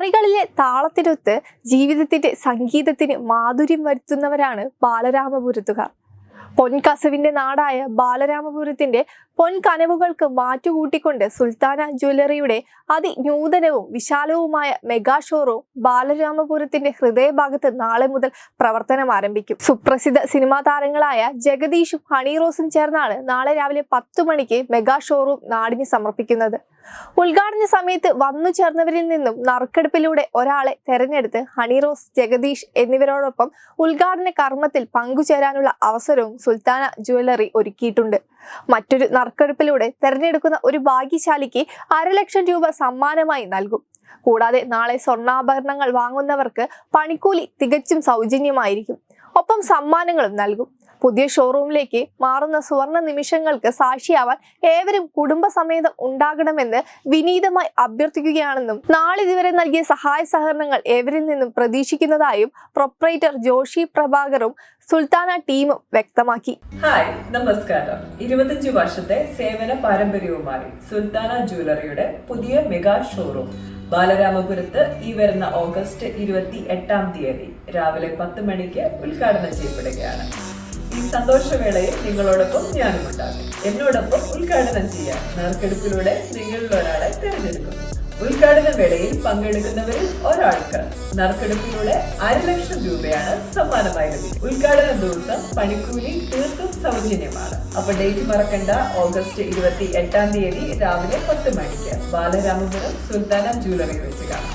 വറികളിലെ താളത്തിനൊത്ത് ജീവിതത്തിന്റെ സംഗീതത്തിന് മാധുര്യം വരുത്തുന്നവരാണ് ബാലരാമപുരത്തുകാർ. പൊൻകസവിന്റെ നാടായ ബാലരാമപുരത്തിന്റെ പൊൻകനവുകൾക്ക് മാറ്റുകൂട്ടിക്കൊണ്ട് സുൽത്താന ജ്വല്ലറിയുടെ അതിനൂതനവും വിശാലവുമായ മെഗാ ഷോറൂം ബാലരാമപുരത്തിന്റെ ഹൃദയഭാഗത്ത് നാളെ മുതൽ പ്രവർത്തനം ആരംഭിക്കും. സുപ്രസിദ്ധ സിനിമാ താരങ്ങളായ ജഗദീഷും ഹണിറോസും ചേർന്നാണ് നാളെ രാവിലെ പത്തു മണിക്ക് മെഗാ ഷോറൂം നാടിന് സമർപ്പിക്കുന്നത്. ഉദ്ഘാടന സമയത്ത് വന്നു ചേർന്നവരിൽ നിന്നും നറുക്കെടുപ്പിലൂടെ ഒരാളെ തെരഞ്ഞെടുത്ത് ഹണിറോസ് ജഗദീഷ് എന്നിവരോടൊപ്പം ഉദ്ഘാടന കർമ്മത്തിൽ പങ്കുചേരാനുള്ള അവസരവും സുൽത്താന ജുവലറി ഒരുക്കിയിട്ടുണ്ട്. മറ്റൊരു നറുക്കെടുപ്പിലൂടെ തെരഞ്ഞെടുക്കുന്ന ഒരു ഭാഗ്യശാലിക്ക് അരലക്ഷം രൂപ സമ്മാനമായി നൽകും. കൂടാതെ നാളെ സ്വർണാഭരണങ്ങൾ വാങ്ങുന്നവർക്ക് പണിക്കൂലി തികച്ചും സൗജന്യമായിരിക്കും. ഒപ്പം സമ്മാനങ്ങളും നൽകും. പുതിയ ഷോറൂമിലേക്ക് മാറുന്ന സുവർണ നിമിഷങ്ങൾക്ക് സാക്ഷിയാവാൻ ഏവരും കുടുംബസമേതം ഉണ്ടാകണമെന്ന് വിനീതമായി അഭ്യർത്ഥിക്കുകയാണെന്നും നാളിതുവരെ നൽകിയ സഹായ സഹകരണങ്ങൾ ഏവരിൽ നിന്നും പ്രതീക്ഷിക്കുന്നതായും പ്രൊപ്പറേറ്റർ ജോഷി പ്രഭാകറും സുൽത്താന ടീമും വ്യക്തമാക്കി. ഹായ് നമസ്കാരം. ഇരുപത്തഞ്ച് വർഷത്തെ സേവന പാരമ്പര്യവുമായി സുൽത്താന ജ്വല്ലറിയുടെ പുതിയ മെഗാ ഷോറൂം ബാലരാമപുരത്ത് ഈ വരുന്ന ഓഗസ്റ്റ് ഇരുപത്തി എട്ടാം തീയതി രാവിലെ പത്ത് മണിക്ക് ഉദ്ഘാടനം ചെയ്യപ്പെടുകയാണ്. ഈ സന്തോഷവേളയിൽ നിങ്ങളോടൊപ്പം ഞാനും ഉണ്ടാകും. എന്നോടൊപ്പം ഉദ്ഘാടനം ചെയ്യാൻ നറുക്കെടുപ്പിലൂടെ നിങ്ങളിൽ ഒരാളെ തിരഞ്ഞെടുക്കുന്നു. ഉദ്ഘാടന വേളയിൽ പങ്കെടുക്കുന്നവരിൽ ഒരാൾക്ക് നറുക്കെടുപ്പിലൂടെ ലക്ഷം രൂപയാണ് സമ്മാനമായി ലഭിക്കും ഉദ്ഘാടന ദിവസം പണിക്കൂലി തീർത്തും സൗജന്യമാണ്. അപ്പൊ ഡേറ്റ് മറക്കണ്ട. ഓഗസ്റ്റ് ഇരുപത്തി എട്ടാം തീയതി രാവിലെ പത്ത് മണിക്ക് ബാലരാമപുരം സുൽത്താന ജ്വല്ലറി വെച്ച് കാണാം.